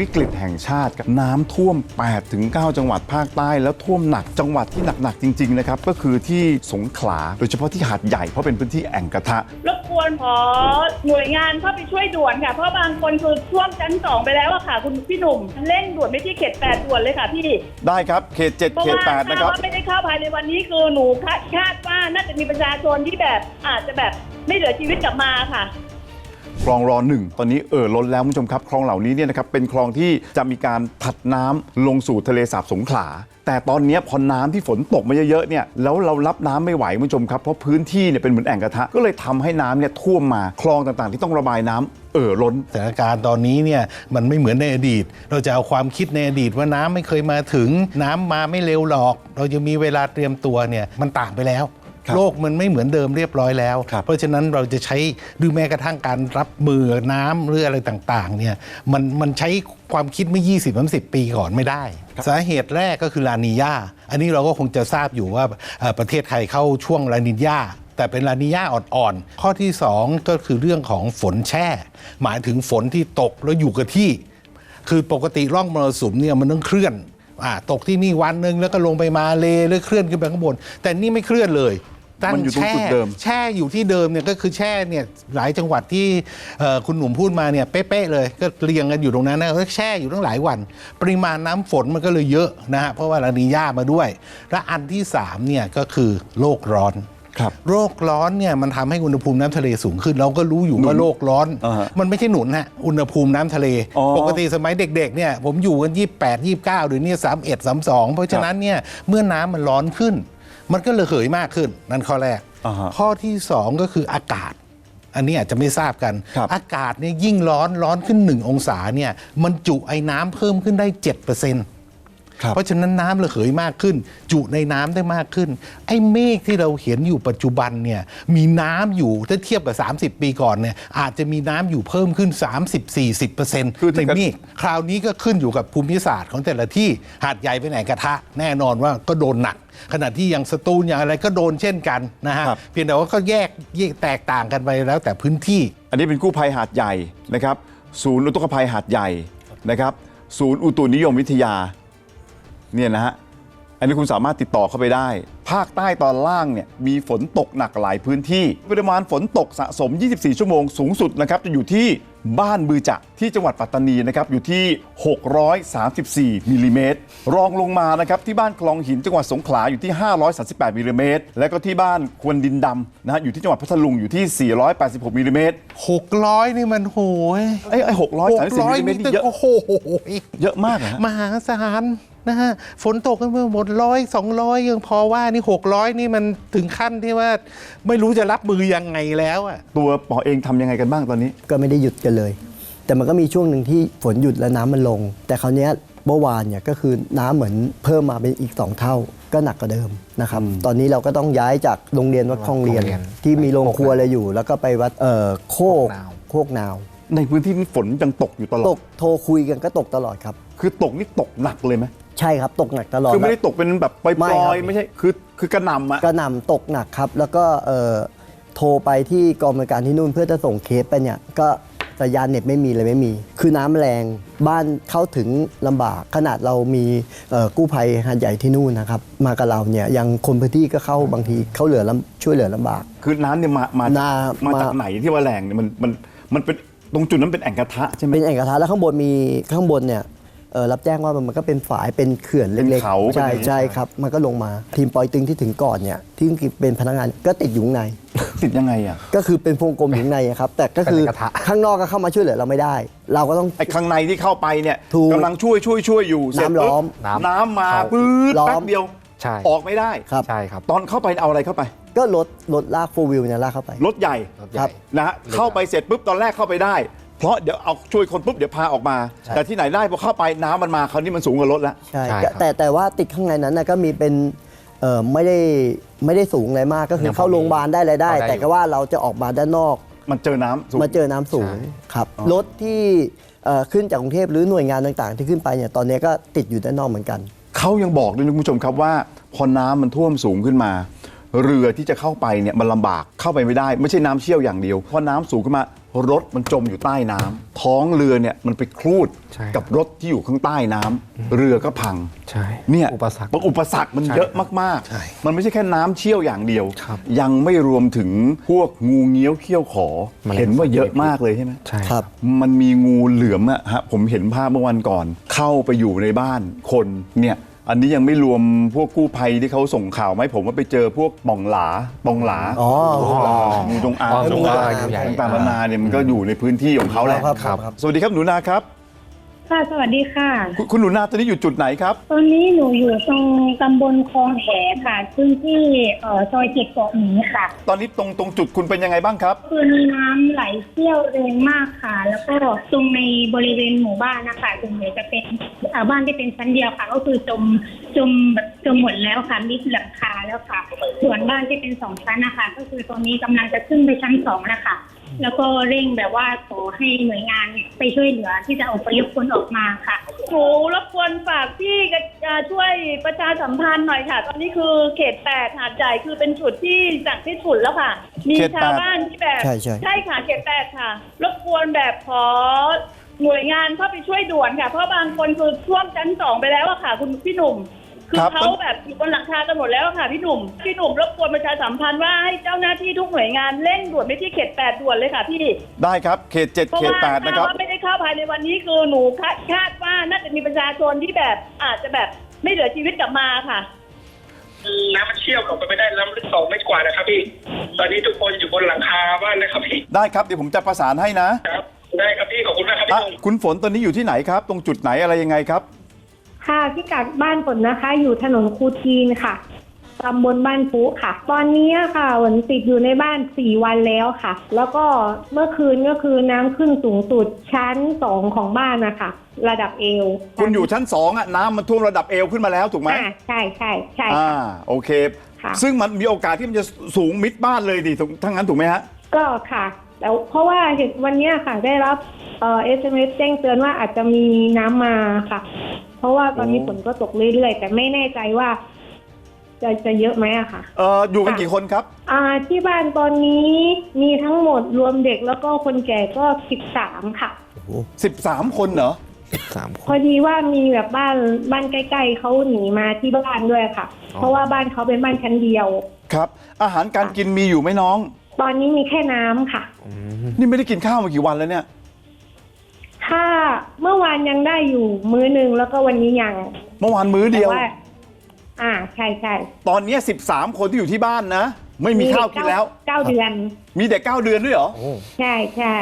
วิกฤตแห่งชาติกับน้ำท่วม8ถึง9จังหวัดภาคใต้ แล้วท่วมหนักจังหวัดที่หนัก ๆ จริง ๆ นะครับ ก็คือที่สงขลา โดยเฉพาะที่หาดใหญ่ เพราะเป็นพื้นที่แอ่งกระทะ รบกวนขอหน่วยงานเข้าไปช่วยด่วนค่ะ เพราะบางคนคือช่วงชั้นสองไปแล้วอะค่ะ คุณพี่หนุ่มเร่งด่วนไม่ที่เขตแปดด่วนเลยค่ะพี่ ได้ครับเขต7เพราะเขตว่า8นะคถ้ารับ ว่าไม่ได้เข้าภายในวันนี้คือหนูคาดคาดว่าน่าจะมีประชาชนที่แบบอาจจะแบบไม่เหลือชีวิตกลับมาค่ะ คลองรอหนึ่งตอนนี้เอ่อล้นแล้วคุณผู้ชมครับ คลองเหล่านี้เนี่ยนะครับเป็นคลองที่จะมีการผัดน้ำลงสู่ทะเลสาบสงขลา แต่ตอนเนี้ยพอน้ำที่ฝนตกมาเยอะๆเนี่ยแล้วเรารับน้ำไม่ไหวคุณผู้ชมครับเพราะพื้นที่เนี่ยเป็นเหมือนแอ่งกระทะก็เลยทำให้น้ำเนี่ยท่วมมาคลองต่างๆ ที่ต้องระบายน้ำเอ่อล้น สถานการณ์ตอนนี้เนี่ยมันไม่เหมือนในอดีต เราจะเอาความคิดในอดีตว่าน้ำไม่เคยมาถึง น้ำมาไม่เร็วหรอก เราจะมีเวลาเตรียมตัวเนี่ยมันต่างไปแล้ว โลกมันไม่เหมือนเดิมเรียบร้อยแล้วครับเพราะฉะนั้นเราจะใช้หรือแม้กระทั่งการรับมือน้ำหรืออะไรต่างๆเนี่ยมันมันใช้ความคิดเมื่อ20 30 ปีก่อนไม่ได้ สาเหตุแรกก็คือลานีญาอันนี้เราก็คงจะทราบอยู่ว่าเอ่อประเทศไทยเข้าช่วงลานีญาแต่เป็นลานิญาอ่อนๆ ข้อที่ 2 ก็คือเรื่องของฝนแช่ หมายถึงฝนที่ตกแล้วอยู่กับที่ คือปกติร่องมรสุมเนี่ยมันต้องเคลื่อนอ่าตกที่นี่วันหนึ่งแล้วก็ลงไปมาเลแล้วเคลื่อนขึ้นไปข้างบน แต่นี่ไม่เคลื่อนเลย ตั้มันอยู่ตรงแช่จุดเดิม แช่อยู่ที่เดิมเนี่ยก็คือแช่เนี่ยหลายจังหวัดที่เอ่อคุณหนุ่มพูดมาเนี่ยเป๊ะๆเลย ก็เรียงกันอยู่ตรงนั้นนะแล้วแช่อยู่ตั้งหลายวัน ปริมาณน้ำฝนมันก็เลยเยอะนะฮะเพราะว่าลานีญามาด้วย และอันที่สามเนี่ยก็คือโลกร้อน ครับ โรคร้อนเนี่ยมันทำให้อุณหภูมิน้ำทะเลสูงขึ้น เราก็รู้อยู่ว่าโลกร้อน อ่าฮะมันไม่ใช่หนุนฮะอุณหภูมิน้ำทะเล อ๋อปกติสมัยเด็กๆเนี่ยผมอยู่กัน 28 29เดี๋ยวนี้31 32 เพราะฉะนั้นเนี่ยเมื่อน้ำมันร้อนขึ้น มันก็ระเหยมากขึ้นนั่นข้อแรก อ่าฮะข้อที่ 2 ก็คืออากาศ อันนี้อาจจะไม่ทราบกัน ครับ อากาศเนี่ยยิ่งร้อนร้อนขึ้น 1 องศาเนี่ยมันจุไอ้น้ำเพิ่มขึ้นได้7%ครับ เพราะฉะนั้นน้ำระเหยมากขึ้น จุในน้ำได้มากขึ้น ไอ้เมฆที่เราเห็นอยู่ปัจจุบันเนี่ยมีน้ำอยู่ถ้าเทียบกับ 30 ปีก่อนเนี่ยอาจจะมีน้ำอยู่เพิ่มขึ้น 30-40%คือในถ้าเกิดเมฆคราวนี้ก็ขึ้นอยู่กับภูมิศาสตร์ของแต่ละที่หาดใหญ่ไปไหนกระทะ แน่นอนว่าก็โดนหนักขณะที่อย่างสตูลอย่างอะไรก็โดนเช่นกันนะฮะครับเพียงแต่ว่าก็แยกแยกแตกต่างกันไปแล้วแต่พื้นที่ อันนี้เป็นกู้ภัยหาดใหญ่นะครับ ศูนย์อุทกภัยหาดใหญ่นะครับ ศูนย์อุตุนิยมวิทยา เนี่ยนะฮะอันนี้คุณสามารถติดต่อเข้าไปได้ ภาคใต้ตอนล่างเนี่ยมีฝนตกหนักหลายพื้นที่ปริมาณฝนตกสะสม 24 ชั่วโมงสูงสุดนะครับจะอยู่ที่บ้านบือจะที่จังหวัดปัตตานีนะครับอยู่ที่ 634มิลลิเมตรรองลงมานะครับที่บ้านคลองหินจังหวัดสงขลาอยู่ที่ 538มิลลิเมตรแล้วก็ที่บ้านควนดินดำนะฮะอยู่ที่จังหวัดพัทลุงอยู่ที่ 486มิลลิเมตร600นี่มันโหยไอ้ไอ้634มิลลิเมตรนี่เยอะโอ้โหเยอะมากนะฮะมหาศาล นะฮะฝนตกกันไปหมดร้อยสองร้อยยังพอว่านี่หกร้อยนี่มันถึงขั้นที่ว่าไม่รู้จะรับมือยังไงแล้วอะตัวปอเองทำยังไงกันบ้างตอนนี้ ก็ไม่ได้หยุดกันเลย แต่มันก็มีช่วงหนึ่งที่ฝนหยุดแล้วน้ำมันลง แต่คราวเนี้ยเมื่อวานเนี่ยก็คือน้ำเหมือนเพิ่มมาเป็นอีก 2 เท่า ก็หนักกว่าเดิมนะครับ ตอนนี้เราก็ต้องย้ายจากโรงเรียนวัดคลองเรียน โรงเรียนที่มีโรงครัวอะไรอยู่ แล้วก็ไปวัดเอ่อโคกโคกนาวโคกนาวในพื้นที่นี้ฝนยังตกอยู่ตลอตด กโทรคุยกันก็ตกตลอดครับ คือตกนี่ตกหนักเลยไหม ใช่ครับตกหนักตลอด คือไม่ได้ตกเป็นแบบปไม่ล่ครัอยบๆไม่ใช่คือคือกระหน่ำอะกระหน่ำตกหนักครับ แล้วก็เอ่อโทรไปที่กองบริการที่นู่นเพื่อจะส่งเคสไปเนี่ยก็สัญญาณเน็ตไม่มีเลยไม่มี คือน้ำแรงบ้านเข้าถึงลำบากขนาดเรามีเอ่อกู้ภัยหาดใหญ่ที่นู่นนะครับ มากับเราเนี่ยยังคนพื้นที่ก็เข้าบางทีเข้าเหลือลำช่วยเหลือลำบาก คือน้ำเนี่ยมามาน้มามาจากไหนที่ว่าแรงเนี่ยมันมันมันเป็นตรงจุดนั้นเป็นแอ่งกระทะใช่ไหมเป็นแอ่งกระทะแล้วข้างบนมีข้างบนเนี่ย เอ่อรับแจ้งว่ามันก็เป็นฝายเป็นเขื่อนเป็นเล็กเขาๆ ใช่เป็นอะไรใช่ครับ มันก็ลงมาทีมปอยตึงที่ถึงก่อนเนี่ยที่เป็นพนักงานก็ติดอยู่ข้างใน ติดยังไงอะก็คือเป็นวงกลมอยู่ข้างในอะครับ แต่ก็คือเป็นกระทะ ข้างนอกก็เข้ามาช่วยเหลือเราไม่ได้ เราก็ต้อง ไอ้ข้างในที่เข้าไปเนี่ยถูกกำลังช่วยช่วยช่วยอยู่เสร็จน้ำล้อมปุ๊บน้ำน้ำมาเข้าปื๊ดล้อม แป๊บเดียวใช่ ออกไม่ได้ ครับ ใช่ครับตอนเข้าไปเอาอะไรเข้าไป ก็รถรถลากโฟวิลเนี่ยลากเข้าไป รถใหญ่รถคใหรัญ่ บ นะฮะเข้าไปเสร็จปุ๊บตอนแรกเข้าไปได้ เพราะเดี๋ยวเอาช่วยคนปุ๊บเดี๋ยวพาออกมาใช่แต่ที่ไหนได้พอเข้าไปน้ำมันมาคราวนี้มันสูงกว่ารถแล้ว ใช่ใช่ก็ครับแต่แต่ว่าติดข้างในนั้นนะก็มีเป็นเอ่อไม่ได้ไม่ได้สูงอะไรมากก็คือยังพอเข้าโรงพยาบาลได้อะไรได้ พอได้แต่ก็ว่าเราจะออกมาด้านนอก มันเจอน้ำสูง มาเจอน้ำสูงใช่ครับรถที่เอ่อขึ้นจากกรุงเทพหรือหน่วยงานต่างๆ ที่ขึ้นไปเนี่ยตอนนี้ก็ติดอยู่ด้านนอกเหมือนกัน เขายังบอกด้วยนะคุณผู้ชมครับว่า พอน้ำมันท่วมสูงขึ้นมา เรือที่จะเข้าไปเนี่ยมันลำบากเข้าไปไม่ได้ ไม่ใช่น้ำเชี่ยวอย่างเดียวพอน้ำสูงขึ้นมา รถมันจมอยู่ใต้น้ำท้องเรือเนี่ยมันไปครูดใช่กับรถที่อยู่ข้างใต้น้ำเรือก็พัง ใช่เนี่ยอุปสรรคอุปสรรคมันใช่เยอะมากใช่ ๆ มันไม่ใช่แค่น้ำเชี่ยวอย่างเดียว ครับ ยังไม่รวมถึงพวกงูเงี้ยวเขี้ยวขอแมลงเห็นว่าเยอะมากเลยใช่ไหม ใช่ครับ มันมีงูเหลือมอะฮะผมเห็นภาพเมื่อวันก่อน เข้าไปอยู่ในบ้านคนเนี่ย อันนี้ยังไม่รวมพวกกู้ภัยที่เขาส่งข่าวไหมาให้ผมว่าไปเจอพวกป่องหลาป่องหลาอ๋อ งูจงอางอ๋อจงอางงูจงอางใหญ่ต่างๆนานาเนี่ยมันก็อยู่ในพื้นที่ของเขาแหละ ครับครับครับสวัสดีครับหนูนาครับ ค่ะสวัสดีค่ะ คุณคุณหนูนาตอนนี้อยู่จุดไหนครับ ตอนนี้หนูอยู่ตรงตำบลคลองแหค่ะ ซึ่งที่เอ่อซอยเจ็ดเกาะหมีค่ะ ตอนนี้ตรงตรงจุดคุณเป็นยังไงบ้างครับ คือมีน้ำไหลเชี่ยวแรงมากค่ะ แล้วก็ตรงในบริเวณหมู่บ้านนะคะส่วนใหญ่จะเป็นอ่าบ้านที่เป็นชั้นเดียวค่ะ ก็คือจมจมแบบจมหมดแล้วค่ะมิดหลังคาแล้วค่ะ ส่วนบ้านที่เป็นสองชั้นนะคะ ก็คือตอนนี้กำลังจะขึ้นไปชั้นสองนะคะ แล้วก็เร่งแบบว่าขอให้หน่วยงานไปช่วยเหลือที่จะอพยพคนออกมาค่ะโหรบกวนฝากพี่กระอ่าช่วยประชาสัมพันธ์หน่อยค่ะ ตอนนี้คือเขตแปดหาดใหญ่คือเป็นจุดที่จากที่สุดแล้วค่ะ มีเขตแปดชาวบ้านที่แบบใช่ใช่ใช่ ค่ะเขตแปดค่ะ รบกวนแบบขอหน่วยงานเข้าไปช่วยด่วนค่ะ เพราะบางคนคือท่วมชั้นสองไปแล้วอะค่ะ คุณพี่หนุ่ม คือครับเขาแบบอยู่บนหลังคากันหมดแล้วอะค่ะพี่หนุ่มพี่หนุ่มรบกวนประชาสัมพันธ์ว่าให้เจ้าหน้าที่ทุกหน่วยงานเร่งด่วนไปที่เขตแปดด่วนเลยค่ะพี่ ได้ครับเขตเจ็ดเพราะเขตว่าแปดนะคถ้ารับ ว่าไม่ได้เข้าภายในวันนี้คือหนูคาดคาดว่าน่าจะมีประชาชนที่แบบอาจจะแบบไม่เหลือชีวิตกลับมาค่ะคือน้ำมันเชี่ยวกลับไปไม่ได้น้ำลึกสองเมตรกว่านะครับพี่ ตอนนี้ทุกคนอยู่บนหลังคาบ้านนะครับพี่ได้ครับเดี๋ยวผมจะประสานให้นะครับ ได้ครับพี่ขอบคุณมากครับอะพี่หนุ่ม คุณฝนตอนนี้อยู่ที่ไหนครับ ตรงจุดไหนอะไรยังไงครับ ค่ะพิกัดบ้านฝนนะคะ อยู่ถนนคูจีนค่ะตำบลบ้านพุค่ะ ตอนนี้ค่ะฝนติดอยู่ในบ้านสี่วันแล้วค่ะ แล้วก็เมื่อคืนก็คือน้ำขึ้นสูงสุดชั้นสองของบ้านนะคะระดับเอวคุณอยู่ชั้นสองอะน้ำมันท่วมระดับเอวขึ้นมาแล้วถูกไหมอ่าใช่ใช่ใช่อ่าค่ะ โอเค ค่ะ ซึ่งมันมีโอกาสที่มันจะสูงมิดบ้านเลยดิถูกทั้งนั้นถูกไหมฮะ ก็ค่ะแล้วเพราะว่าเห็นวันเนี้ยค่ะ ได้รับเอ่อ SMS แจ้งเตือนว่าอาจจะมีน้ำมาค่ะเพ ราะว่าตอนนี้โอ้ฝนก็ตกเรื่อยๆ แต่ไม่แน่ใจว่า จะจะเยอะไหมอะค่ะ เอ่ออยู่กันกี่คนครับ อ่าที่บ้านตอนนี้มีทั้งหมดรวมเด็กแล้วก็คนแก่ก็สิบสามค่ะโอ้โห13 คนเหรอ สามคพอน ดีว่ามีแบบบ้านบ้านใกล้ๆเขาหนีมาที่บ้านด้วยค่ะ อ๋อ เพราะว่าบ้านเขาเป็นบ้านชั้นเดียว ครับ อาหารการกินมีอยู่ไหมน้อง ตอนนี้มีแค่น้ำค่ะ อืมนี่ไม่ได้กินข้าวมากี่วันแล้วเนี่ย ถ้าเมื่อวานยังได้อยู่มื้อหนึ่งแล้วก็วันนี้ยังเมื่อวานมื้อแต่เดียวว่าอ่าใช่ใช่ตอนเนี้ย13 คนที่อยู่ที่บ้านนะ ไม่มีข้าวกินแล้ว เก้าเดือน มีเด็ก9เดือนด้วยเหรอ โอ้ใช่ใช่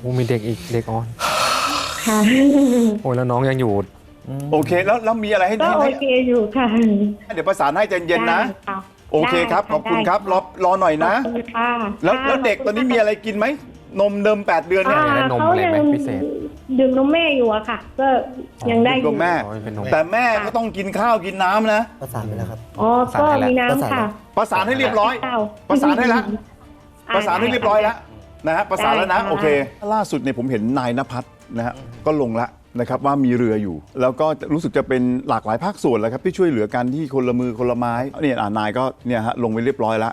โหมีเด็กอีกเด็กอ่อน ค่ะ โอ้ยแล้วน้องยังอยู่ โอเค แล้วแล้วมีอะไรให้ก็ให้โอให้เคอยู่ค่ะเดี๋ยวประสานให้ใจเย็นๆนะ ได้ค่ะโอเคครับขอบคุณครับ รอรอหน่อยนะ ขอบคุณค่ะแล้วค่ะแล้วเด็กขบตอนนี้คุณมีค่ะอะไรกินไหม นมเดิม 8 เดือนเนี่ยอ่าได้นมอะไรไหมเขายังพิเศษ ดื่มนมแม่อยู่อะค่ะ ก็ยังได้อดื่ยู่มนมแม่อ๋อเป็นนม แต่แม่ก็ต้องกินข้าวกินน้ำนะ ประสานไปแล้วครับ อ๋อสั่งก็ให้แล้วมีน้ำค่ะประสานให้เรียบร้อย ข้าวประสานให้ละอ่ประสานให้เรียบร้อยแล้วนะฮะประสานแล้วนะได้ค่ะโอเค ล่าสุดเนี่ยผมเห็นนายนภัสนะฮะก็ลงละนะครับว่ามีเรืออยู่ แล้วก็รู้สึกจะเป็นหลากหลายภาคส่วนแล้วครับที่ช่วยเหลือกันที่คนละมือคนละไม้เนี่ยอ่านายก็เนี่ยฮะลงไปเรียบร้อยแล้ว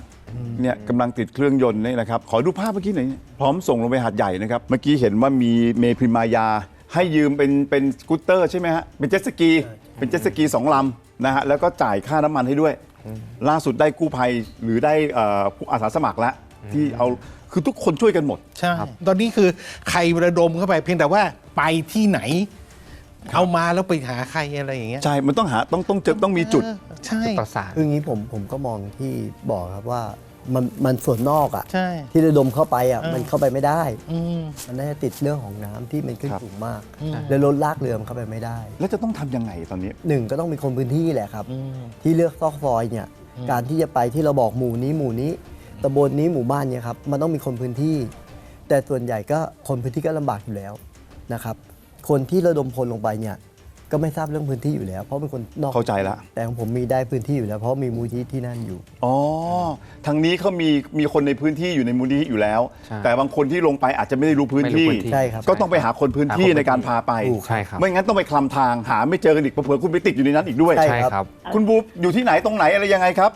เนี่ยกำลังติดเครื่องยนต์นี่นะครับ ขอดูภาพเมื่อกี้หน่อยพร้อมส่งลงไปหาดใหญ่นะครับ เมื่อกี้เห็นว่ามีเมพริมายา ให้ยืมเป็นเป็นสกูตเตอร์ใช่ไหมฮะ เป็นเจ็ตสกี เป็นเจ็ตสกีสองลำนะฮะ แล้วก็จ่ายค่าน้ำมันให้ด้วย ล่าสุดได้กู้ภัยหรือได้เอ่อผู้อาสาสมัครแล้วที่เอาคือทุกคนช่วยกันหมด ใช่ ตอนนี้คือใครระดมเข้าไปเพียงแต่ว่าไปที่ไหน เอามาแล้วไปหาใครอะไรอย่างเงี้ยใช่ มันต้องหาต้องต้องเจอต้องมีจุด เออใช่ประสาน คืออย่างนี้ผมผมก็มองที่บอกครับว่ามันมันส่วนนอกอะใช่ ที่ระดมเข้าไปอะเออมันเข้าไปไม่ได้ อืม มันน่าจะติดเรื่องของน้ำที่มันขึ้นครับ สูงมาก อืม แล้วรถลากเรือมันเข้าไปไม่ได้ แล้วจะต้องทำยังไงตอนนี้ หนึ่งก็ต้องเป็นคนพื้นที่แหละครับ อืม ที่เลือกซอกซอยเนี่ยการที่จะไปที่เราบอกหมู่นี้หมู่นี้ตำบลนี้หมู่บ้านเนี่ยครับมันต้องมีคนพื้นที่ แต่ส่วนใหญ่ก็คนพื้นที่ก็ลำบากอยู่แล้วนะครับ คนที่ระดมพลลงไปเนี่ยก็ไม่ทราบเรื่องพื้นที่อยู่แล้ว เพราะเป็นคนนอกเข้าใจละ แต่ของผมมีได้พื้นที่อยู่แล้ว เพราะมีมูลที่ที่นั่นอยู่ อ๋อ ทางนี้เขามีมีคนในพื้นที่อยู่ในมูลนิธิอยู่แล้ว ใช่แต่บางคนที่ลงไปอาจจะไม่ได้รู้พื้นไม่รู้ที่พื้นที่ใช่ครับ ก็ต้องไปหาคนพื้นที่หาคนในการพื้นที่พาไปถูกใช่ครับ ไม่งั้นต้องไปคลำทางหาไม่เจอกันอีกเผื่อๆคุณไปติดอยู่ในนั้นอีกด้วย ใช่ ใช่ครับ คุณบูอยู่ที่ไหนตรงไหนอะไรยังไงครับ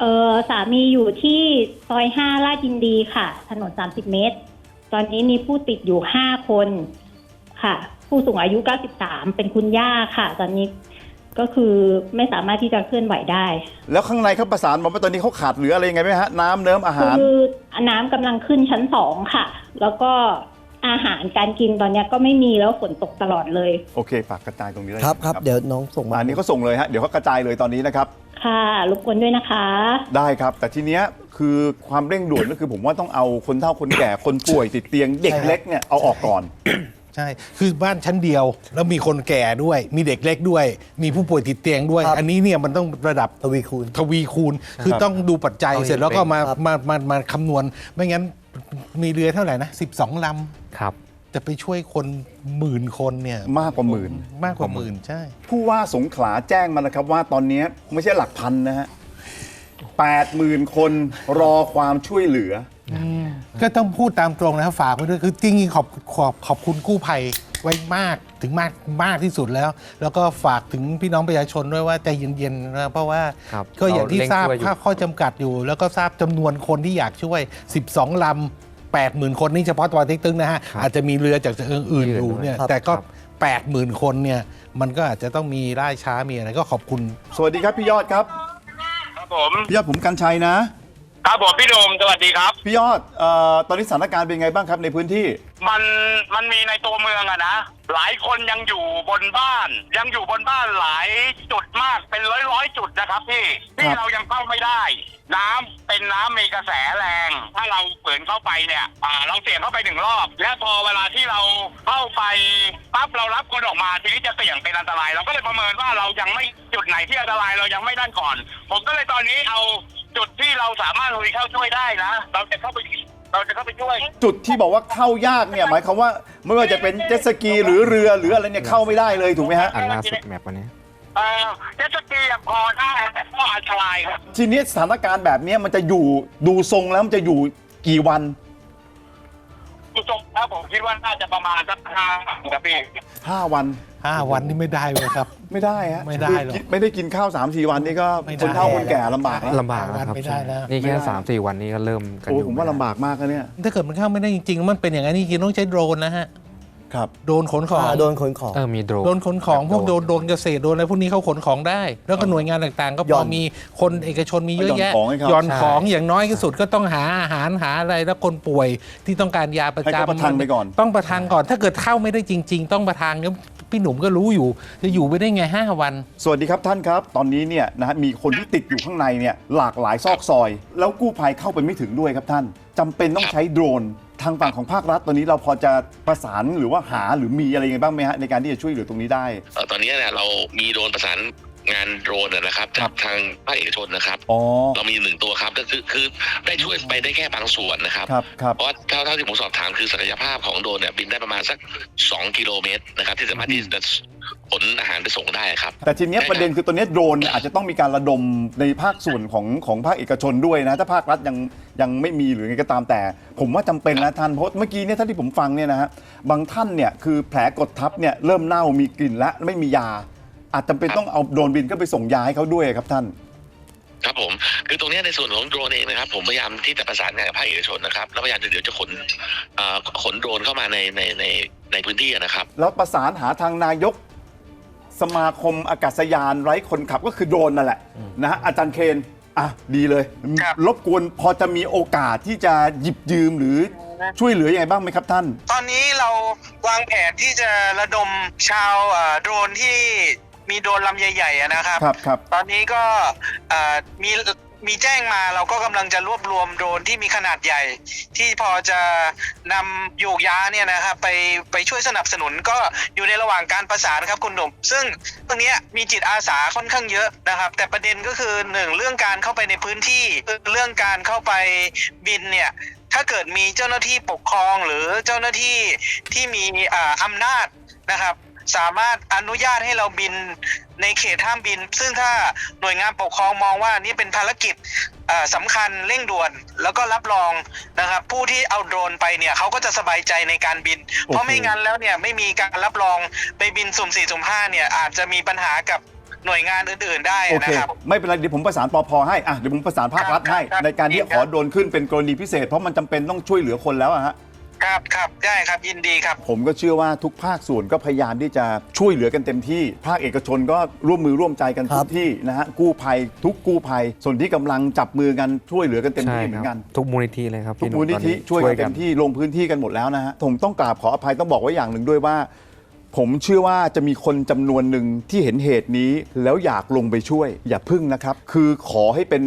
เออสามีอยู่ที่ซอยห้าลาดยินดีค่ะ ถนน 30 เมตร ตอนนี้มีผู้ติดอยู่ห้าคน ค่ะ ผู้สูงอายุ 93 เป็นคุณย่าค่ะ ตอนนี้ก็คือไม่สามารถที่จะเคลื่อนไหวได้ แล้วข้างในเขาประสานบอกว่าตอนนี้เขาขาดเหลืออะไรยังไงไหมฮะ น้ำเนิ้มอาหาร คือน้ำกำลังขึ้นชั้นสองค่ะ แล้วก็อาหารการกินตอนเนี้ยก็ไม่มีแล้วฝนตกตลอดเลย โอเคฝากกระจายตรงนี้เลยครับครับเดี๋ยวน้องส่งมาอันนี้เขาส่งเลยฮะเดี๋ยวเขากระจายเลยตอนนี้นะครับ ค่ะรบกวนด้วยนะคะ ได้ครับ แต่ทีเนี้ยคือความเร่งด่วนก็คือผมว่าต้องเอาคนเฒ่าคนแก่คนป่วยติดเตียงเด็กเล็กเนี่ยเอาออกก่อน ใช่ คือบ้านชั้นเดียว แล้วมีคนแก่ด้วย มีเด็กเล็กด้วย มีผู้ป่วยติดเตียงด้วย ครับอันนี้เนี่ยมันต้องระดับทวีคูณ ทวีคูณ คือต้องดูปัจจัยต้องเสร็จแล้วก็มาครับ มามามาคำนวณ ไม่งั้นมีเรือเท่าไหร่นะ 12 ลครับำ จะไปช่วยคนหมื่นคนเนี่ยมากกว่าหมื่น มากกว่าหมื่นใช่ ผู้ว่าสงขลาแจ้งมานะครับว่าตอนนี้ไม่ใช่หลักพันนะฮะแปดหมื่นคนรอความช่วยเหลือ ก็ต้องพูดตามตรงนะครับฝากไว้ด้วยคือจริงๆขอบขอบขอบคุณกู้ภัยไว้มากถึงมากมากที่สุดแล้ว แล้วก็ฝากถึงพี่น้องประชาชนด้วยว่าใจเย็นๆนะเพราะว่าครับก็อย่างที่เราเร่งทราบช่วยอยู่ค่าข้อจำกัดอยู่ แล้วก็ทราบจำนวนคนที่อยากช่วย 12 ลำ 80,000 คนนี่เฉพาะตัวเต็กตึงนะฮะ ครับอาจจะมีเรือจากอื่นๆอื่นอยู่เนี่ยด้วยแต่ก็ ครับ 80,000 คนเนี่ยมันก็อาจจะต้องมีล่าช้ามีอะไรก็ขอบคุณ สวัสดีครับพี่ยอดครับ ครับผม พี่ยอดผมกันชัยนะ ครับผมพี่โดมสวัสดีครับ พี่ยอดเอ่อตอนนี้สถานการณ์เป็นไงบ้างครับในพื้นที่ มันมันมีในตัวเมืองอะนะ หลายคนยังอยู่บนบ้าน ยังอยู่บนบ้านหลายจุดมากเป็นร้อยร้อยๆจุดนะครับพี่ครัที่บเรายังเข้าไม่ได้ น้ำเป็นน้ำมีกระแสแรง ถ้าเราเปิดเข้าไปเนี่ยอ่าเราเสี่ยงเข้าไปหนึ่งรอบ และพอเวลาที่เราเข้าไปปั๊บเรารับคนออกมาทีนี้จะเสี่ยงเป็นอันตราย เราก็เลยประเมินว่าเรายังไม่จุดไหนที่อันตรายเรายังไม่ได้ก่อน ผมก็เลยตอนนี้เอา จุดที่เราสามารถลุยเข้าช่วยได้นะ เราจะเข้าไปเราจะเข้าไปช่วย จุดที่บอกว่าเข้ายากเนี่ยหมายความว่าไม่ว่าจะเป็นเจ็ตสกีหรือเรือหรืออะไรเนี่ยเข้าไม่ได้เลยถูกไหมฮะ อันล่าสุดแมปวันนี้เออเจ็ตสกียังพอได้แต่ก็อันตรายครับ ทีนี้สถานการณ์แบบเนี้ยมันจะอยู่ดูทรงแล้วมันจะอยู่กี่วันผู้ชมครับผมคิดว่าน่าจะประมาณสักห้าครับพี่ 5 วัน 5 วันนี่ไม่ได้เลยครับ ไม่ได้ฮะไม่ได้หรอกคือไม่ได้กินข้าว3าสี่วันนี่ก็ไม่ได้คนเฒ่าคนแก่ลำบากแล้วลำบากแล้วครับไม่ได้แล้วนี่ไม่แค่ได้สามสี่วันนี้ก็เริ่มกันอโอ้ยู่ผมว่าลำบากมากนะเนี่ยถ้าเกิดมันเข้าไม่ได้จริงๆ มันเป็นอย่างนั้นจริงๆต้องใช้โดรนนะฮะ ครับโดรนขนของ อ่าโดนขนของ เออมีโดรน โดนขนของพวกโดนโดนเกษตรโดนอะไรพวกนี้เขาขนของได้ แล้วก็หน่วยงานต่างๆ ก็หพย่ออน มีคนเอกชนมีเยอะแยะหย่อนของให้เขา หย่อนใช่ของอย่างน้อยที่สุดก็ต้องหาอาหารหาอะไรแล้วคนป่วยที่ต้องการยาประให้เขาจำประทังไปก่อน ต้องประทังก่อน ถ้าเกิดเข้าไม่ได้จริง ๆ ต้องประทังแล้วพี่หนุ่มก็รู้อยู่ จะอยู่ไม่ได้ไงห้าวัน สวัสดีครับท่านครับ ตอนนี้เนี่ยนะฮะมีคนที่ติดอยู่ข้างในเนี่ยหลากหลายซอกซอย แล้วกู้ภัยเข้าไปไม่ถึงด้วยครับท่านจำเป็นต้องใช้โดรน ทางฝั่งของภาครัฐตอนนี้เราพอจะประสานหรือว่าหาหรือมีอะไรยังไงบ้างไหมฮะในการที่จะช่วยเหลือตรงนี้ได้ เอ่อตอนนี้เนี่ยเรามีโดนประสาน งานโดรนนะนะครับครัจาบกทางภาคเอกชนนะครับ อ๋อ เรามีหนึ่งตัวครับก็คือคือได้ช่วยไปได้แค่บางส่วนนะครับ ครับครับ เพราะว่าเท่าเท่าที่ผมสอบถามคือศักยภาพของโดรนเนี่ยบินได้ประมาณสัก 2 กิโลเมตรนะครับ ที่สามารถที่จะขนอาหารไปส่งได้ครับ แต่ทีเนี้ยประเด็นคือตัวเนี้ยโดรนเนี่ยอาจจะต้องมีการระดมในภาคส่วนของของภาคเอกชนด้วยนะ ถ้าภาครัฐยังยังไม่มีหรือไงก็ตามแต่ ผมว่าจำเป็นนะท่านเพราะเมื่อกี้เนี่ยท่านที่ผมฟังเนี่ยนะฮะบางท่านเนี่ยคือแผลกดทับเนี่ยเริ่มเน่ามีกลิ่นและไม่มียา อาจจำเป็นต้องเอาโดรนบินก็ไปส่งยาให้เขาด้วยครับท่าน ครับผม คือตรงเนี้ยในส่วนของโดรนเองนะครับ ผมพยายามที่จะประสานงานกับภาคเอกชนนะครับแล้วพยายามจะเดี๋ยวจะขนเอ่อขนโดรนเข้ามาในในในในพื้นที่นะครับ แล้วประสานหาทางนายกสมาคมอากาศยานไร้คนขับก็คือโดรนนั่นแหละนะฮะอาจารย์เคนอะดีเลยครับรบกวนพอจะมีโอกาสที่จะหยิบยืมหรือช่วยเหลือยังไงบ้างไหมครับท่าน ตอนนี้เราวางแผนที่จะระดมชาวเอ่อโดรนที่ มีโดรนลำใหญ่ๆอะนะครับ ครับครับตอนนี้ก็เอ่อมีมีแจ้งมาเราก็กำลังจะรวบรวมโดรนที่มีขนาดใหญ่ ที่พอจะนำโยกย้าเนี่ยนะครับไปไปช่วยสนับสนุนก็อยู่ในระหว่างการประสานครับคุณหนุ่ม ซึ่งตรงเนี้ยมีจิตอาสาค่อนข้างเยอะนะครับ แต่ประเด็นก็คือหนึ่งเรื่องการเข้าไปในพื้นที่เรื่องการเข้าไปบินเนี่ย ถ้าเกิดมีเจ้าหน้าที่ปกครองหรือเจ้าหน้าที่ที่มีอ่าอำนาจนะครับ สามารถอนุญาตให้เราบินในเขตห้ามบิน ซึ่งถ้าหน่วยงานปกครองมองว่านี่เป็นภารกิจอ่าสำคัญเร่งด่วนแล้วก็รับรองนะครับ ผู้ที่เอาโดรนไปเนี่ยเขาก็จะสบายใจในการบิน เพราะไม่งั้นแล้วเนี่ยไม่มีการรับรองไปบินสุ่มสี่สุ่มห้าเนี่ยอาจจะมีปัญหากับหน่วยงานอื่นๆได้โอเคนะครับไม่เป็นไรเดี๋ยวผมประสานปพให้อะเดี๋ยวผมประสานภาครัฐให้ครับในการที่ครับขอโดรนขึ้นเป็นกรณีพิเศษ เพราะมันจำเป็นต้องช่วยเหลือคนแล้วอะฮะ ครับครับได้ครับยินดีครับ ผมก็เชื่อว่าทุกภาคส่วนก็พยายามที่จะช่วยเหลือกันเต็มที่ ภาคเอกชนก็ร่วมมือร่วมใจกันครัทุบกที่นะฮะกู้ภัย ทุกกู้ภัย ส่วนที่กำลังจับมือกันช่วยเหลือกันเต็มใช่ที่เหคมืรัอบนกัน ทุกมูลนิธิเลยครับทุกพี่หมูลนิตอธิช่วยกันเต็มที่ลงพื้นที่กันหมดแล้วนะฮะผมต้องกราบขออภัยต้องบอกไว้อย่างหนึ่งด้วยว่า ผมเชื่อว่าจะมีคนจำนวนหนึ่งที่เห็นเหตุนี้แล้วอยากลงไปช่วย อย่าพึ่งนะครับ คือขอให้เป็น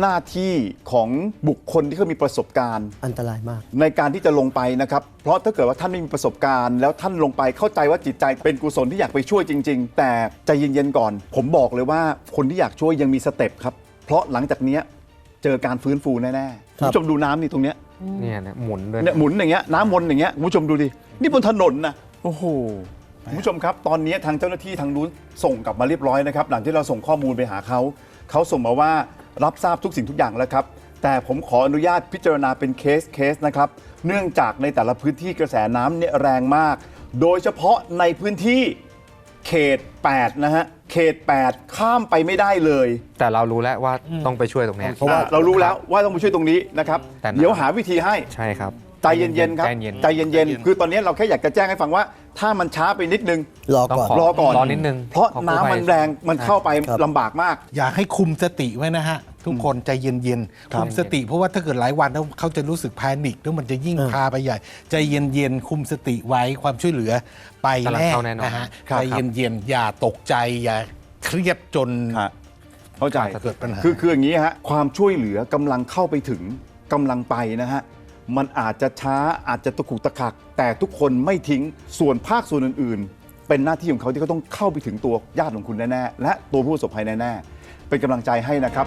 หน้าที่ของบุคคลที่เขามีประสบการณ์ อันตรายมาก ในการที่จะลงไปนะครับ เพราะถ้าเกิดว่าท่านไม่มีประสบการณ์ แล้วท่านลงไปเข้าใจว่าจิตใจเป็นกุศลที่อยากไปช่วยจริง ๆ แต่ใจเย็นๆก่อน ผมบอกเลยว่าคนที่อยากช่วยยังมีสเต็ปครับ เพราะหลังจากเนี้ยเจอการฟื้นฟูแน่ๆคคุณรับผู้ชมดูน้ำนี่ตรงเนี้ยเนี่ยเนี่ยหมุนด้วยเนี่ยหมุนอย่างเงี้ยน้ำวนอย่างเงี้ยคุณผู้ชมดูดินี่บนถนนนะ โอ้โหคุณผู้ชมครับ ตอนนี้ทางเจ้าหน้าที่ทางนู้นส่งกลับมาเรียบร้อยนะครับ หลังที่เราส่งข้อมูลไปหาเขา เขาส่งมาว่ารับทราบทุกสิ่งทุกอย่างแล้วครับ แต่ผมขออนุญาตพิจารณาเป็นเคสเคสนะครับ เนื่องจากในแต่ละพื้นที่กระแสน้ำเนี่ยแรงมาก โดยเฉพาะในพื้นที่เขต 8 นะฮะ เขต 8 ข้ามไปไม่ได้เลย แต่เรารู้แล้วว่าต้องไปช่วยตรงเนี้ยเพราะว่าเรารู้แล้วว่าต้องไปช่วยตรงนี้นะครับ แต่น้ำ เดี๋ยวหาวิธีให้ ใช่ครับ ใจเย็นๆครับใจเย็น ใจเย็นๆคือตอนนี้เราแค่อยากจะแจ้งให้ฟังว่า ถ้ามันช้าไปนิดนึง รอต้องก่อนขอรอก่อนรอนิดนึงเพราะขอกู้น้ำภัยมันแรงมันเข้าไปครับ ลำบากมาก อยากให้คุมสติไว้นะฮะ ทุกคนใจเย็นครับๆคุมสติเพราะว่าถ้าเกิดหลายวันแล้วเขาจะรู้สึกแพนิคแล้วมันจะยิ่งเออพาไปใหญ่ ใจเย็นๆ คุมสติไว้ความช่วยเหลือไปกำลังแน่เข้าแน่นอนนะฮะครับ ใจเย็นๆ อย่าตกใจอย่าเครียดจน ฮะเข้าใจเกิดปัญหา คือคืออย่างนี้ฮะความช่วยเหลือกำลังเข้าไปถึงกำลังไปนะฮะ มันอาจจะช้าอาจจะตะขุกตะขัก แต่ทุกคนไม่ทิ้งส่วนภาคส่วนอื่นๆ เป็นหน้าที่ของเขาที่เขาต้องเข้าไปถึงตัวญาติของคุณแน่ๆและตัวผู้ประสบภัยแน่ๆเป็นกำลังใจให้นะครับ